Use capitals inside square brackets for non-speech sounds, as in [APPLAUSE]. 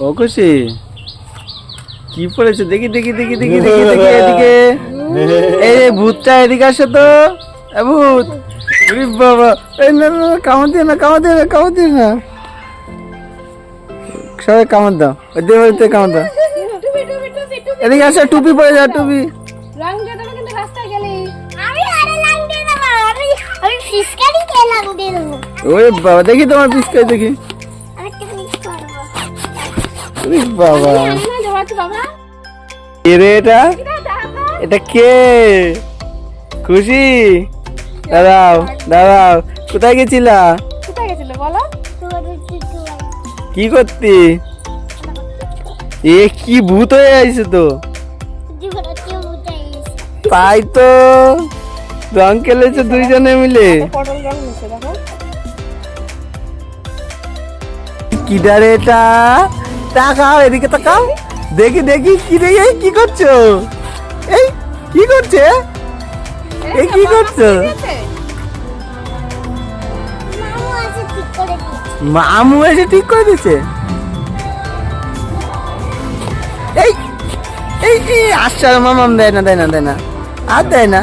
ও খুশি? কি পড়েছে? দেখি দেখি দেখি দেখি দেখি দেখি এদিকে। [LAUGHS] এই যে ভূতটা এদিকে আসে তো। ভূত। বাবা। এই না কামড় দিয়ে না কামড় দিয়ে না কামড় দিয়ে না। সবাই কামড় দাও। ওই দেবাড়িতে কামড় দাও। এদিকে আসে টুপি পরে যা টুপি। ওরে বাবা দেখি তোমার পিসকাই দেখি। বাবা। এটা? এটা কে? খুশি? দাঁড়াও দাঁড়াও। কোথায় গেছিলা? কি করতি? এ কি ভূত হয়ে আইছে তো? তাই তো। রং খেলেছে দুইজনে মিলে। পটল রং নিচ্ছে দেখো। কি ডারে এটা? তাকাও এদিকে তাকাও। দেখি দেখি কি রে এই কি করছ? এই কি করছে? এই কি করছ? মামু এসে ঠিক করে দিচ্ছে এই এই এই আশ্চর্য মামাম দেয় না দেয় না দেয় না। আর দেয় না।